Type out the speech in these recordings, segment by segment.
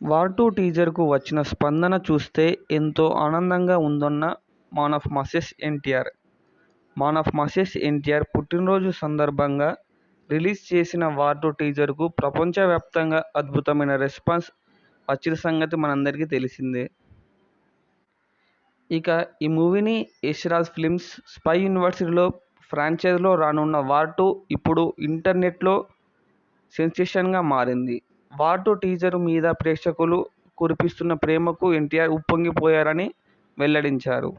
War two టీజర్కు వచ్చిన స్పందన చూస్తే ఎంతో ఆనందంగా ఉందన్న man of masses NTR. Man of masses NTR పుట్టినరోజు సందర్భంగా రిలీజ్ చేసిన వార్ టూ టీజర్కు ప్రపంచవ్యాప్తంగా అద్భుతమైన రెస్పాన్స్ వచ్చిన సంగతి మనందరికీ తెలిసిందే. ఇక ఈ మూవీని యశ్రాజ్ ఫిలిమ్స్ ఫిల్మ్స్ స్పై యూనివర్సిటీలో ఫ్రాంచైజ్లో రానున్న వార్ టూ ఇప్పుడు ఇంటర్నెట్లో సెన్సేషన్గా మారింది. వార్ టూ టీజర్ మీద ప్రేక్షకులు కురిపిస్తున్న ప్రేమకు ఎన్టీఆర్ ఉప్పొంగిపోయారని వెల్లడించారు.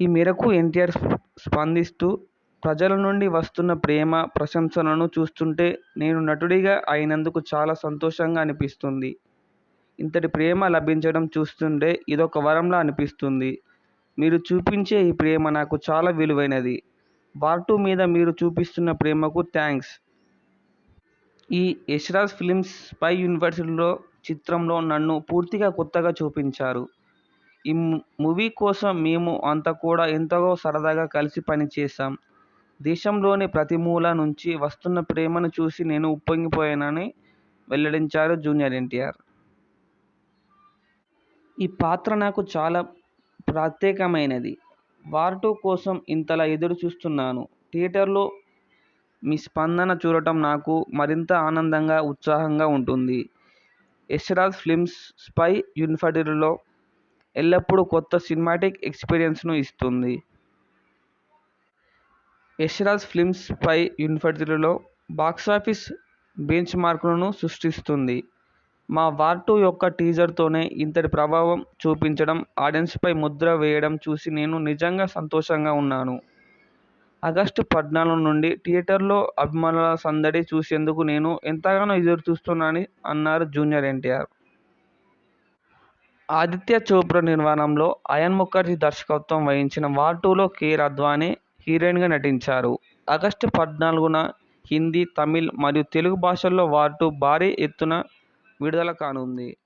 ఈ మేరకు ఎన్టీఆర్ స్పందిస్తూ ప్రజల నుండి వస్తున్న ప్రేమ ప్రశంసలను చూస్తుంటే నేను నటుడిగా అయినందుకు చాలా సంతోషంగా అనిపిస్తుంది. ఇంతటి ప్రేమ లభించడం చూస్తుంటే ఇదొక వరంలా అనిపిస్తుంది. మీరు చూపించే ఈ ప్రేమ నాకు చాలా విలువైనది. వార్ టూ మీద మీరు చూపిస్తున్న ప్రేమకు థ్యాంక్స్. ఈ యశ్రాజ్ ఫిలిమ్స్ స్పై యూనివర్సిటీలో చిత్రంలో నన్ను పూర్తిగా కొత్తగా చూపించారు. ఈ మూవీ కోసం మేము అంతా కూడా ఎంతగా సరదాగా కలిసి పనిచేశాం. దేశంలోని ప్రతి మూల నుంచి వస్తున్న ప్రేమను చూసి నేను ఉప్పొంగిపోయానని వెల్లడించారు జూనియర్ ఎన్టీఆర్. ఈ పాత్ర నాకు చాలా ప్రత్యేకమైనది. వార్ టూ కోసం ఇంతలా ఎదురు చూస్తున్నాను థియేటర్లో మీ స్పందన చూడటం నాకు మరింత ఆనందంగా ఉత్సాహంగా ఉంటుంది. యష్ రాజ్ ఫిల్మ్స్ స్పై యూనివర్సిటీలో ఎల్లప్పుడూ కొత్త సినిమాటిక్ ఎక్స్పీరియన్స్ను ఇస్తుంది. యశ్రాజ్ ఫిల్మ్స్ స్పై యూనివర్సిటీలో బాక్సాఫీస్ బెంచ్ మార్కులను సృష్టిస్తుంది. మా వార్ టూ యొక్క టీజర్తోనే ఇంతటి ప్రభావం చూపించడం ఆడియన్స్పై ముద్ర వేయడం చూసి నేను నిజంగా సంతోషంగా ఉన్నాను. ఆగస్టు పద్నాలుగు నుండి థియేటర్లో అభిమానుల సందడి చూసేందుకు నేను ఎంతగానో ఎదురు చూస్తున్నానని అన్నారు జూనియర్ ఎన్టీఆర్. ఆదిత్య చోప్రా నిర్మాణంలో అయాన్ ముఖర్జీ దర్శకత్వం వహించిన వార్ టూలో కేర్ అద్వానీ హీరోయిన్గా నటించారు. ఆగస్టు పద్నాలుగున హిందీ తమిళ్ మరియు తెలుగు భాషల్లో వార్ టూ భారీ ఎత్తున విడుదల కానుంది.